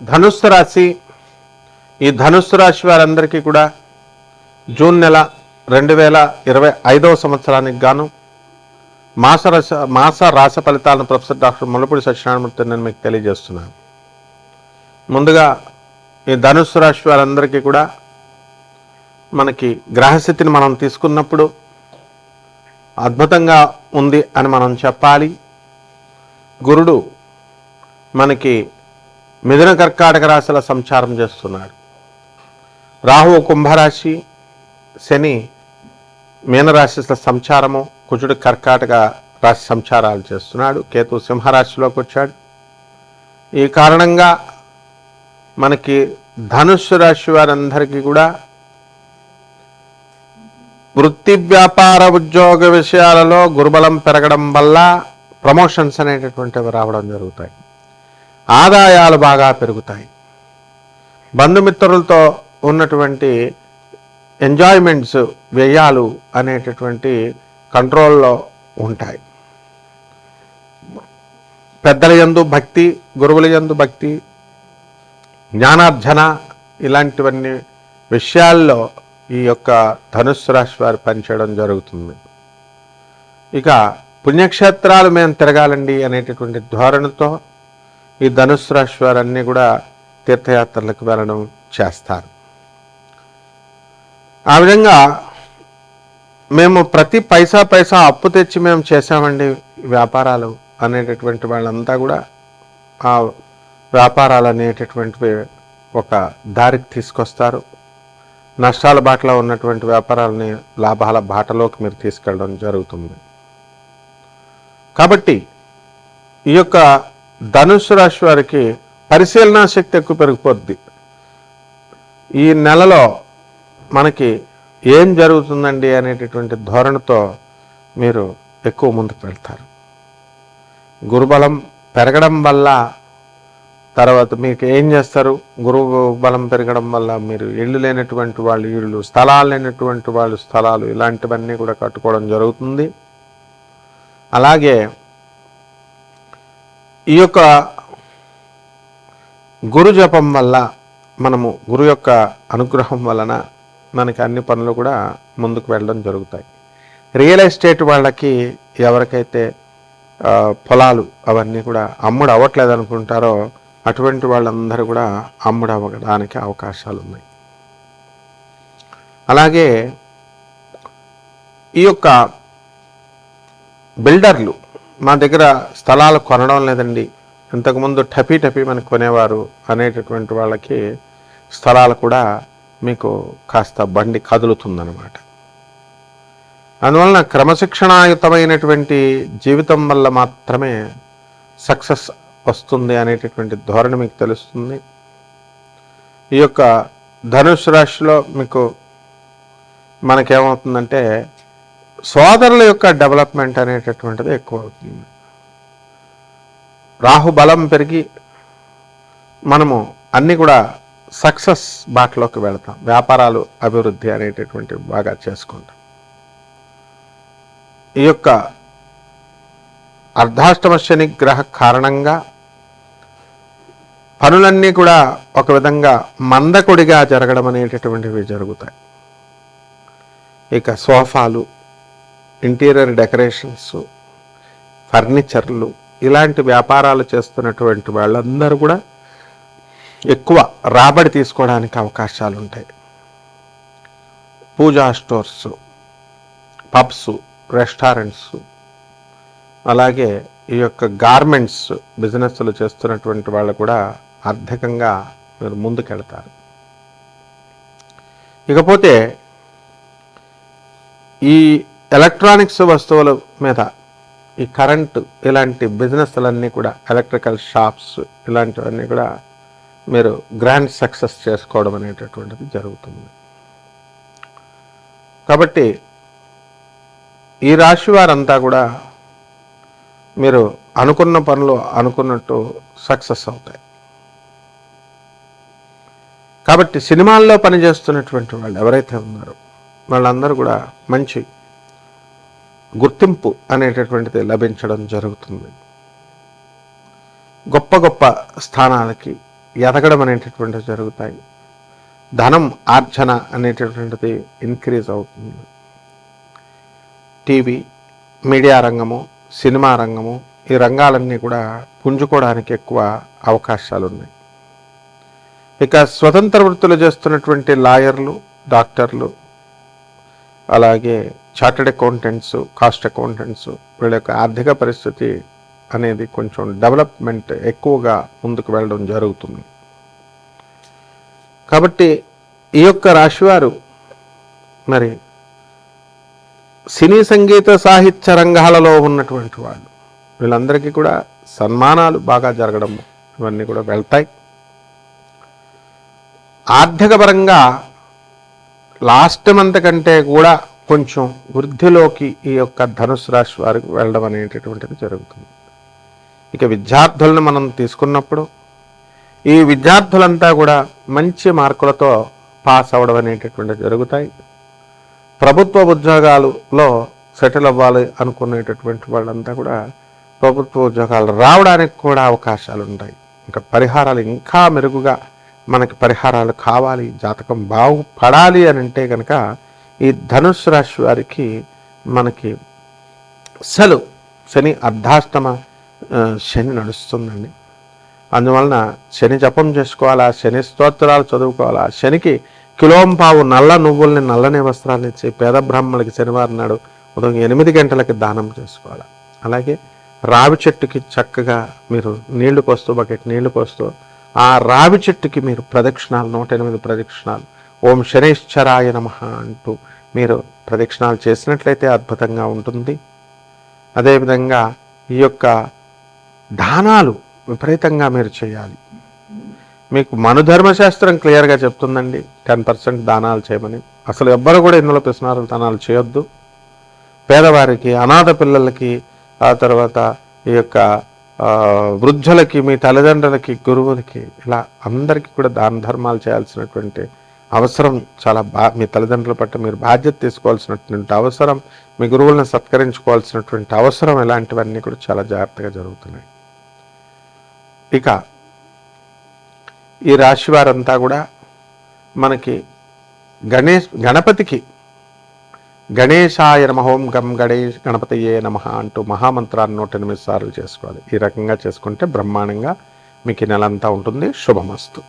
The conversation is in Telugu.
ధనుస్సు రాశి ఈ ధనుస్సు రాశి వారందరికీ కూడా జూన్ నెల రెండు వేల ఇరవై ఐదవ సంవత్సరానికి గాను మాస రస మాస రాస ఫలితాలను ప్రొఫెసర్ డాక్టర్ ముల్లపూడి సత్యనారాయణమూర్తి నేను మీకు తెలియజేస్తున్నాను. ముందుగా ఈ ధనుస్సు రాశి వారందరికీ కూడా మనకి గ్రహస్థితిని మనం తీసుకున్నప్పుడు అద్భుతంగా ఉంది అని మనం చెప్పాలి. గురుడు మనకి మిథున కర్కాటక రాశిలో సంచారం చేస్తున్నాడు. రాహువు కుంభరాశి శని మీనరాశిలో సంచారము కుజుడు కర్కాటక రాశి సంచారాలు చేస్తున్నాడు. కేతు సింహరాశిలోకి వచ్చాడు. ఈ కారణంగా మనకి ధనుస్సు రాశి వారందరికీ కూడా వృత్తి వ్యాపార ఉద్యోగ విషయాలలో గురుబలం పెరగడం వల్ల ప్రమోషన్స్ అనేటటువంటివి రావడం జరుగుతాయి. ఆదాయాలు బాగా పెరుగుతాయి. బంధుమిత్రులతో ఉన్నటువంటి ఎంజాయ్మెంట్స్ వ్యయాలు అనేటటువంటి కంట్రోల్లో ఉంటాయి. పెద్దల యందు భక్తి గురువుల యందు భక్తి జ్ఞానార్జన ఇలాంటివన్నీ విషయాల్లో ఈ యొక్క ధనుస్సు రాశి వారు పనిచేయడం జరుగుతుంది. ఇక పుణ్యక్షేత్రాలు మేము తిరగాలండి అనేటటువంటి ధోరణితో ఈ ధనుసు రాశి వారన్నీ కూడా తీర్థయాత్రలకు వెళ్ళడం చేస్తారు. ఆ విధంగా మేము ప్రతి పైసా పైసా అప్పు తెచ్చి మేము చేసామండి వ్యాపారాలు అనేటటువంటి వాళ్ళంతా కూడా ఆ వ్యాపారాలు అనేటటువంటివి ఒక దారికి తీసుకొస్తారు. నష్టాల బాటలో ఉన్నటువంటి వ్యాపారాలని లాభాల బాటలోకి మీరు తీసుకెళ్ళడం జరుగుతుంది. కాబట్టి ఈ యొక్క ధనుసు రాశి వారికి పరిశీలనా శక్తి ఎక్కువ పెరిగిపోద్ది. ఈ నెలలో మనకి ఏం జరుగుతుందండి అనేటటువంటి ధోరణితో మీరు ఎక్కువ ముందుకు వెళ్తారు గురుబలం పెరగడం వల్ల తర్వాత మీకు ఏం చేస్తారు? గురువు బలం పెరగడం వల్ల మీరు ఇళ్ళు లేనటువంటి వాళ్ళు ఇళ్ళు స్థలాలు లేనటువంటి వాళ్ళు స్థలాలు ఇలాంటివన్నీ కూడా కట్టుకోవడం జరుగుతుంది. అలాగే ఈ యొక్క గురు జపం వల్ల మనము గురు యొక్క అనుగ్రహం వలన మనకి అన్ని పనులు కూడా ముందుకు వెళ్ళడం జరుగుతాయి. రియల్ ఎస్టేట్ వాళ్ళకి ఎవరికైతే పొలాలు అవన్నీ కూడా అమ్ముడు అవ్వట్లేదు అనుకుంటారో అటువంటి వాళ్ళందరూ కూడా అమ్ముడు అవ్వడానికి అవకాశాలు ఉన్నాయి. అలాగే ఈ యొక్క బిల్డర్లు మా దగ్గర స్థలాలు కొనడం లేదండి. ఇంతకుముందు టపీ టపీ మనకు కొనేవారు అనేటటువంటి వాళ్ళకి స్థలాలు కూడా మీకు కాస్త బండి కదులుతుందన్నమాట. అందువలన క్రమశిక్షణాయుతమైనటువంటి జీవితం వల్ల మాత్రమే సక్సెస్ వస్తుంది అనేటటువంటి ధోరణి మీకు తెలుస్తుంది. ఈ యొక్క ధనుసు రాశిలో మీకు మనకేమవుతుందంటే సోదరుల యొక్క డెవలప్మెంట్ అనేటటువంటిది ఎక్కువ అవుతుంది. రాహు బలం పెరిగి మనము అన్నీ కూడా సక్సెస్ బాటలోకి వెళతాం. వ్యాపారాలు అభివృద్ధి అనేటటువంటి బాగా చేసుకుంటాం. ఈ యొక్క అర్ధాష్టమ శని గ్రహ కారణంగా పనులన్నీ కూడా ఒక విధంగా మందకొడిగా జరగడం అనేటటువంటివి జరుగుతాయి. ఇక సోఫాలు ఇంటీరియర్ డెకరేషన్స్ ఫర్నిచర్లు ఇలాంటి వ్యాపారాలు చేస్తున్నటువంటి వాళ్ళందరూ కూడా ఎక్కువ రాబడి తీసుకోవడానికి అవకాశాలు ఉంటాయి. పూజా స్టోర్స్ పబ్స్ రెస్టారెంట్స్ అలాగే ఈ యొక్క గార్మెంట్స్ బిజినెస్లు చేస్తున్నటువంటి వాళ్ళు కూడా ఆర్థికంగా మీరు ముందుకెళ్తారు. ఇకపోతే ఈ ఎలక్ట్రానిక్స్ వస్తువుల మీద ఈ కరెంటు ఇలాంటి బిజినెస్లన్నీ కూడా ఎలక్ట్రికల్ షాప్స్ ఇలాంటివన్నీ కూడా మీరు గ్రాండ్ సక్సెస్ చేసుకోవడం అనేటటువంటిది జరుగుతుంది. కాబట్టి ఈ రాశి వారంతా కూడా మీరు అనుకున్న పనులు అనుకున్నట్టు సక్సెస్ అవుతాయి. కాబట్టి సినిమాల్లో పనిచేస్తున్నటువంటి వాళ్ళు ఎవరైతే ఉన్నారో వాళ్ళందరూ కూడా మంచి గుర్తింపు అనేటటువంటిది లభించడం జరుగుతుంది. గొప్ప గొప్ప స్థానాలకి ఎదగడం అనేటటువంటివి జరుగుతాయి. ధనం ఆర్జన అనేటటువంటిది ఇంక్రీజ్ అవుతుంది. టీవీ మీడియా రంగము సినిమా రంగము ఈ రంగాలన్నీ కూడా పుంజుకోవడానికి ఎక్కువ అవకాశాలు ఉన్నాయి ఇక స్వతంత్ర వృత్తులు చేస్తున్నటువంటి లాయర్లు డాక్టర్లు అలాగే చార్టెడ్ అకౌంటెంట్స్ కాస్ట్ అకౌంటెంట్స్ వీళ్ళ యొక్క ఆర్థిక పరిస్థితి అనేది కొంచెం డెవలప్మెంట్ ఎక్కువగా ముందుకు వెళ్ళడం జరుగుతుంది. కాబట్టి ఈ యొక్క రాశివారు మరి సినీ సంగీత సాహిత్య రంగాలలో ఉన్నటువంటి వాళ్ళు వీళ్ళందరికీ కూడా సన్మానాలు బాగా జరగడం ఇవన్నీ కూడా వెళ్తాయి. ఆర్థికపరంగా లాస్ట్ మంత్ కంటే కూడా కొంచెం వృద్ధిలోకి ఈ యొక్క ధనుసు రాశి వారికి వెళ్ళడం అనేటటువంటిది జరుగుతుంది. ఇక విద్యార్థులను మనం తీసుకున్నప్పుడు ఈ విద్యార్థులంతా కూడా మంచి మార్కులతో పాస్ అవ్వడం అనేటటువంటివి జరుగుతాయి. ప్రభుత్వ ఉద్యోగాలలో సెటిల్ అవ్వాలి అనుకునేటటువంటి వాళ్ళంతా కూడా ప్రభుత్వ ఉద్యోగాలు రావడానికి కూడా అవకాశాలు ఉంటాయి. ఇంకా పరిహారాలు ఇంకా మెరుగుగా మనకి పరిహారాలు కావాలి జాతకం బాగుపడాలి అని అంటే కనుక ఈ ధనుసు రాశి వారికి మనకి అసలు శని అర్ధాష్టమ శని నడుస్తుందండి. అందువలన శని జపం చేసుకోవాలా శని స్తోత్రాలు చదువుకోవాలా శనికి కిలోంపావు నల్ల నువ్వుల్ని నల్లని వస్త్రాలు ఇచ్చి పేద బ్రాహ్మణులకి శనివారం నాడు ఉదయం ఎనిమిది గంటలకి దానం చేసుకోవాలి. అలాగే రావి చెట్టుకి చక్కగా మీరు నీళ్ళు పోస్తూ బకెట్ నీళ్ళు పోస్తూ ఆ రావి చెట్టుకి మీరు ప్రదక్షిణాలు నూట ఎనిమిది ప్రదక్షిణాలు ఓం శనేశ్వరాయ నమ అంటూ మీరు ప్రదక్షిణాలు చేసినట్లయితే అద్భుతంగా ఉంటుంది. అదేవిధంగా ఈ యొక్క దానాలు విపరీతంగా మీరు చేయాలి. మీకు మనుధర్మశాస్త్రం క్లియర్గా చెప్తుందండి. టెన్ పర్సెంట్ దానాలు చేయమని. అసలు ఎవ్వరు కూడా ఇందులో పిసినారు దానాలు చేయొద్దు. పేదవారికి అనాథ పిల్లలకి ఆ తర్వాత ఈ యొక్క వృద్ధులకి మీ తల్లిదండ్రులకి గురువులకి ఇలా అందరికీ కూడా దాన ధర్మాలు చేయాల్సినటువంటి అవసరం చాలా బా మీ తల్లిదండ్రుల పట్ల మీరు బాధ్యత తీసుకోవాల్సినటువంటి అవసరం మీ గురువులను సత్కరించుకోవాల్సినటువంటి అవసరం ఇలాంటివన్నీ కూడా చాలా జాగ్రత్తగా జరుగుతున్నాయి. ఇక ఈ రాశి వారంతా కూడా మనకి గణేష్ గణపతికి గణేశాయ నమ ఓం గం గణేష్ ఏ నమ అంటూ మహామంత్రాన్ని నూట ఎనిమిది సార్లు చేసుకోవాలి. ఈ రకంగా చేసుకుంటే బ్రహ్మాండంగా మీకు నెలంతా ఉంటుంది. శుభమస్తు.